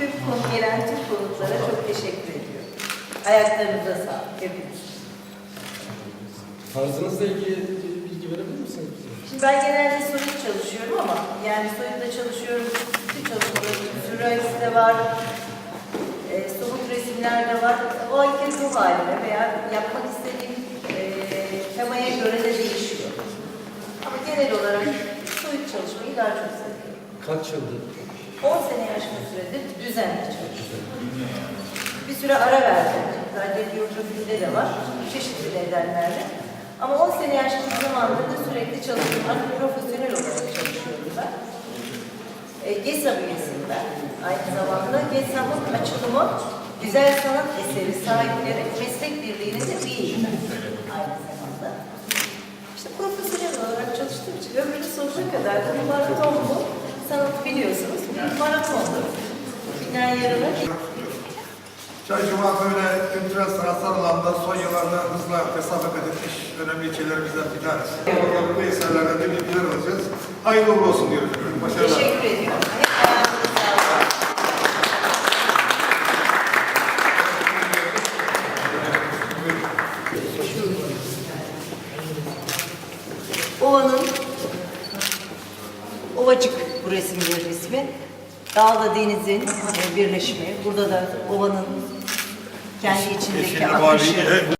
gelen tüm konuklara çok teşekkür ediyorum. Ayaklarınıza sağlık hepiniz. Tarzınızla ilgili bilgi verebilir misiniz? Şimdi ben genelde soyut çalışıyorum ama yani soyutta çalışıyorum. Bütün çalışmalarım sürrealist de var. E, somut resimler de var. O anki ruh halime veya yapmak istediğim e, temaya göre de değişiyor. Ama genel olarak soyut çalışmayı daha çok seviyorum. Kaç yıldır? 10 sene aşkın süredir düzenli çalışıyorum. Bir süre ara verdim. Zaten biyografimde de var. Çeşitli nedenlerle. Ama 10 sene bir zamandır da sürekli çalışıyorum. Artık profesyonel olarak çalışıyorum ben. E, GESAB üyesiyim ben. Aynı zamanda GESAB'ın açılımı Güzel Sanat Eseri sahipleri meslek birliğinin de üyeyim ben. Aynı zamanda. İşte profesyonel olarak çalıştığım için ömrünün sonuna kadar da maraton bu. Sanat biliyorsunuz bir maratondur. Binden yarına Çay Cuma böyle kültürel sanatsal alanda son yıllarda hızla hesap edilmiş önemli ilçelerimizden bir tanesi. Bu eserlerden de bilgiler alacağız. Hayırlı uğurlu olsun diyoruz. Başarılar. teşekkür ediyorum. Ova'nın Ovacık bu resimlerin ismi. Dağla denizin e, birleşimi. Burada da ovanın kendi içindeki akışı.